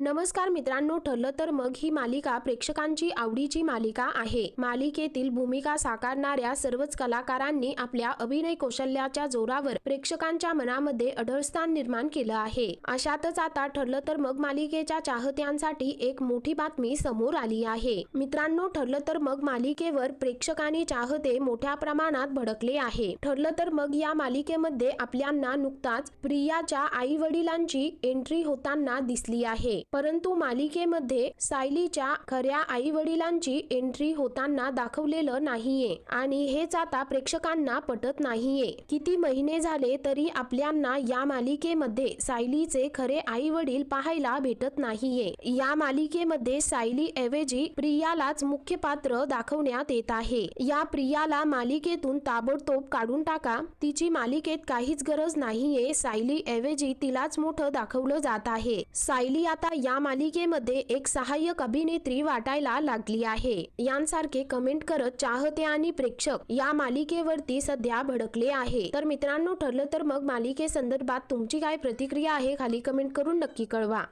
नमस्कार मित्रांनो ठरलं तर मग ही मालिका प्रेक्षकांची आवडीची मालिका आहे. मालिकेतील भूमिका साकारणाऱ्या सर्वच कलाकारांनी आपल्या अभिनय कौशल्याच्या जोरावर प्रेक्षकांच्या मनामध्ये अढळस्थान निर्माण केलं आहे. अशातच आता ठरलं तर मग मालिकेच्या चाहत्यांसाठी एक मोठी बातमी समोर आली आहे. मित्रांनो ठरलं तर मग मालिकेवर प्रेक्षक आणि चाहते मोठ्या प्रमाणात भडकले आहे. ठरलं तर मग या मालिकेमध्ये आपल्यांना नुकताच प्रियाच्या आई वडिलांची एंट्री होताना दिसली आहे. परंतु मालिकेमध्ये सायलीच्या खऱ्या आई वडिलांची एंट्री होताना दाखवलेलं नाहीये. आणि हेच आता प्रेक्षकांना पटत नाहीये. किती महिने झाले तरी आपल्यांना या मालिकेमध्ये सायलीचे खरे आई वडील पाहायला भेटत नाहीये. या मालिकेमध्ये सायली ऐवजी प्रियालाच मुख्य पात्र दाखवण्यात येत आहे. या प्रियाला मालिकेतून ताबडतोब काढून टाका. तिची मालिकेत काहीच गरज नाहीये. सायली ऐवजी तिलाच मोठं दाखवलं जात आहे. सायली आता या मालिकेमध्ये एक सहाय्यक अभिनेत्री वाटायला लागली आहे. यांसारखे कमेंट करत चाहते आणि प्रेक्षक या मालिकेवरती सध्या भडकले आहे. तर मित्रांनो ठरलं तर मग मालिके संदर्भात तुमची काय प्रतिक्रिया आहे खाली कमेंट करून नक्की कळवा.